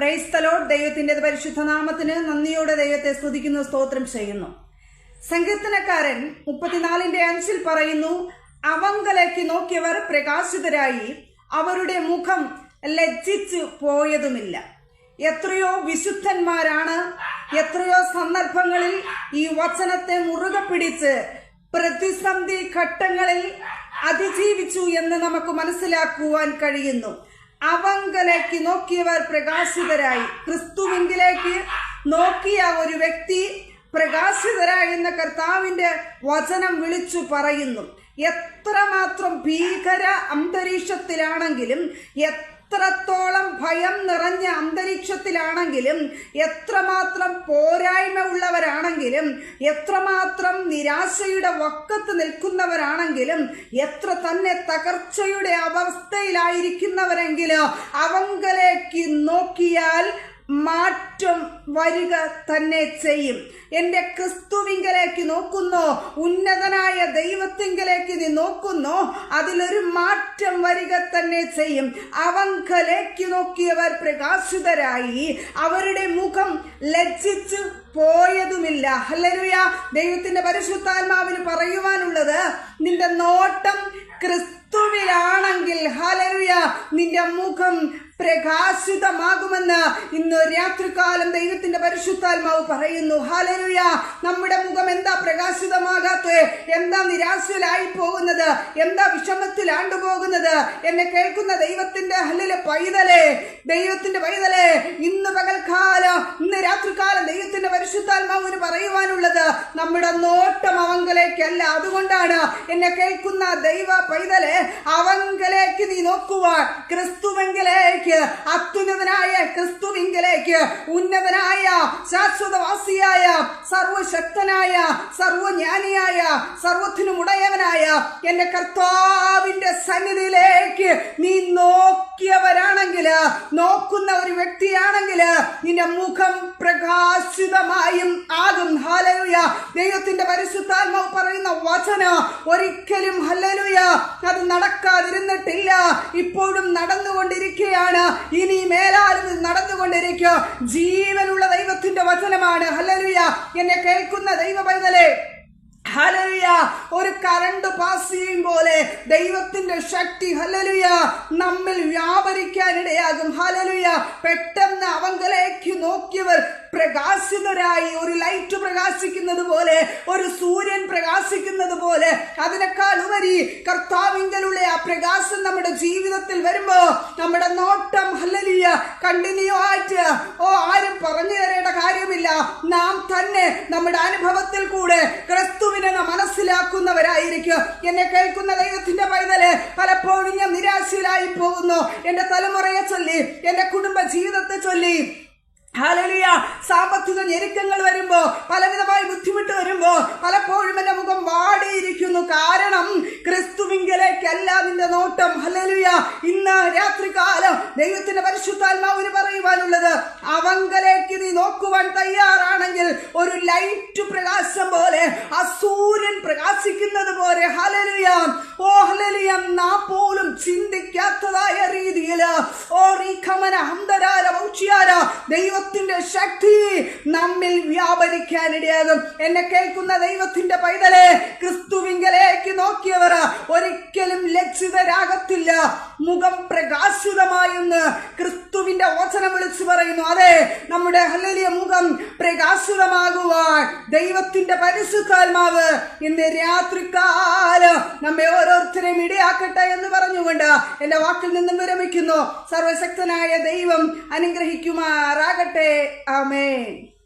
പ്രൈസ്തലോ ദൈവത്തിന്റെ പരിശുദ്ധ നാമത്തിന് നന്ദിയോടെ ദൈവത്തെ സ്തുതിക്കുന്നു സ്തോത്രം ചെയ്യുന്നു. സങ്കീർത്തനക്കാരൻ മുപ്പത്തിനാലിന്റെ അഞ്ചിൽ പറയുന്നു അവങ്കലേക്ക് നോക്കിയവർ പ്രകാശിതരായി അവരുടെ മുഖം ലജ്ജിച്ചു പോയതുമില്ല. എത്രയോ വിശുദ്ധന്മാരാണ് എത്രയോ സന്ദർഭങ്ങളിൽ ഈ വചനത്തെ മുറുകെ പിടിച്ച് പ്രതിസന്ധി ഘട്ടങ്ങളിൽ അതിജീവിച്ചു എന്ന് നമുക്ക് മനസ്സിലാക്കുവാൻ കഴിയുന്നു. അവങ്കലേക്ക് നോക്കിയവർ പ്രകാശിതരായി. ക്രിസ്തുവിങ്കിലേക്ക് നോക്കിയ ഒരു വ്യക്തി പ്രകാശിതരായി എന്ന കർത്താവിന്റെ വചനം വിളിച്ചു പറയുന്നു. എത്രമാത്രം ഭീകര അന്തരീക്ഷത്തിലാണെങ്കിലും എത്രത്തോളം ഭയം നിറഞ്ഞ അന്തരീക്ഷത്തിലാണെങ്കിലും എത്രമാത്രം പോരായ്മ ഉള്ളവരാണെങ്കിലും എത്രമാത്രം നിരാശയുടെ വക്കത്ത് നിൽക്കുന്നവരാണെങ്കിലും എത്ര തന്നെ തകർച്ചയുടെ അവസ്ഥയിലായിരിക്കുന്നവരെങ്കിലും അവങ്കലേക്ക് നോക്കിയാൽ മാറ്റം വരിക തന്നെ ചെയ്യും. എന്റെ ക്രിസ്തുവിങ്കലേക്ക് നോക്കുന്നു. ഉന്നതനായ ദൈവത്തിങ്കലേക്ക് നീ നോക്കുന്നു. അതിലൊരു മാറ്റം വരിക തന്നെ ചെയ്യും. അവങ്കലേക്ക് നോക്കിയവർ പ്രകാശിതരായി. അവരുടെ മുഖം ലജ്ജിച്ച് പോയതുമില്ല. ഹല്ലരുയ ദൈവത്തിന്റെ പരിശുദ്ധാത്മാവിന് പറയുവാനുള്ളത് നിന്റെ നോട്ടം ക്രിസ്തുവിലാണെങ്കിൽ ഹലരുയ നിന്റെ മുഖം പ്രകാശിതമാകുമെന്ന് ഇന്ന് രാത്രികാലം ദൈവത്തിന്റെ പരിശുദ്ധാത്മാവ് പറയുന്നു. ഹാലരുയ നമ്മുടെ മുഖം എന്താ പ്രകാശിതമാകാത്ത എന്താ നിരാശയിലായി പോകുന്നത്? എന്താ വിഷമത്തിൽ ആണ്ടുപോകുന്നത്? എന്നെ കേൾക്കുന്ന ദൈവത്തിന്റെ ഹല്ലിലെ പൈതലേ ദൈവത്തിന്റെ പൈതലേ ഇന്ന് പകൽക്കാലം ഇന്ന് രാത്രികാലം ദൈവത്തിന്റെ പരിശുദ്ധാത്മാവിന് പറയുവാനുള്ളത് നമ്മുടെ നോട്ടം അവങ്കലേക്കല്ല. അതുകൊണ്ടാണ് എന്നെ കേൾക്കുന്ന ദൈവ പൈതലെ അവങ്കലേക്ക് നീ നോക്കുവാൻ ക്രിസ്തുവെങ്കിലേക്ക് അത്യുന്നതനായ ക്രിസ്തുവിങ്കലേക്ക് ഉന്നതനായ ശാശ്വതവാസിയായ സർവശക്തനായ സർവജ്ഞാനിയായ സർവത്തിനും ഉടയവനായ എന്റെ കർത്താവിന്റെ സന്നിധിയിലേക്ക് നീ നോക്കിയവരാണെങ്കിൽ നോക്കുന്ന ഒരു വ്യക്തിയാണെങ്കിൽ നിന്റെ മുഖം പ്രകാശിതമായും ആകും. ഹലലുയ ദൈവത്തിന്റെ പരിശുദ്ധാത്മാവ് പറയുന്ന വചന ഒരിക്കലും ഹലലുയ അത് നടക്കാതിരുന്നിട്ടില്ല. ഇപ്പോഴും നടന്നുകൊണ്ടിരിക്കുകയാണ്. ഇനി മേലാലും നടന്നുകൊണ്ടിരിക്കുക ജീവനുള്ള ദൈവത്തിന്റെ വചനമാണ്. ഹലലുയ എന്നെ കേൾക്കുന്ന ദൈവ പൈതലേ ഒരു കറണ്ട് പാസ് ചെയ്യും പോലെ ദൈവത്തിന്റെ ശക്തി ഹലലുയ നമ്മിൽ വ്യാപരിക്കാനിടയാകും. ഹലലുയ പെട്ടെന്ന് അവങ്കലേക്ക് നോക്കിയവർ പ്രകാശിതരായി ഒരു ലൈറ്റ് പ്രകാശിക്കുന്നത് പോലെ ഒരു സൂര്യൻ പ്രകാശിക്കുന്നത് പോലെ. അതിനേക്കാൾ ഉപരി കർത്താവിങ്കലുള്ള ആ പ്രകാശം നമ്മുടെ ജീവിതത്തിൽ വരുമ്പോ നമ്മുടെ നോട്ടം ഹല്ലലിയ കണ്ടിന്യൂ ആയിട്ട് ഓ ആരും പറഞ്ഞു തരേണ്ട കാര്യമില്ല. നാം തന്നെ നമ്മുടെ അനുഭവത്തിൽ കൂടെ എന്നെ കേൾക്കുന്ന ദൈവത്തിന്റെ പൈതൽ പലപ്പോഴും ഞാൻ നിരാശയിലായി പോകുന്നു. എന്റെ തലമുറയെ ചൊല്ലി എന്റെ കുടുംബ ജീവിതത്തെ ചൊല്ലി. ഹാലലിയ സാമ്പത്തിക ഞെരുക്കങ്ങൾ വരുമ്പോ പലവിധമായ ബുദ്ധിമുട്ട് വരുമ്പോ പലപ്പോഴും എന്റെ മുഖം വാടിയിരിക്കുന്നു. കാരണം ക്രിസ്തുവിങ്കലേക്കല്ല നിന്റെ നോട്ടം. ഹലലിയ ഇന്ന് രാത്രികാലം ദൈവത്തിന്റെ പരിശുദ്ധാത്മാവിന് പറയുവാനുള്ളത് അവങ്കലേക്ക് നീ നോക്കുവാൻ തയ്യാറാണെങ്കിൽ ഒരു ലൈറ്റ് പ്രകാശം പോലെ ആ സൂര്യൻ പ്രകാശിക്കുന്നത് പോലെ ഹലലിയ ഓ ഹലലിയ നാ പോലും ചിന്തിക്കാത്തതായ രീതിയിൽ ഓ റീഖമന ഹംദരാര ഔഷ്യാര ദൈവത്തിന്റെ ശക്തി നമ്മിൽ വ്യാപരിക്കാനിടയാകും എന്നെ കേൾക്കുന്ന ദൈവത്തിന്റെ പൈതലെ ക്രിസ്തുവിങ്കലേക്ക് നോക്കിയവർ ഒരിക്കലും ലക്ഷിതരാകത്തില്ല മുഖം പ്രകാശിതമായെന്ന് ക്രിസ്തുവിന്റെ വചനം വിളിച്ചു പറയുന്നു. അതെ നമ്മുടെ ഹലലിയ മുഖം പ്രകാശിതമാകുവാൻ ദൈവത്തിന്റെ പരിശുദ്ധാത്മാവ് ഇന്ന് രാത്രികാലം നമ്മെ ഓരോരുത്തരെയും ഇടയാക്കട്ടെ എന്ന് പറഞ്ഞുകൊണ്ട് എന്റെ വാക്കിൽ നിന്നും വിരമിക്കുന്നു. സർവശക്തനായ ദൈവം അനുഗ്രഹിക്കുമാറാകട്ടെ. ആമേൻ.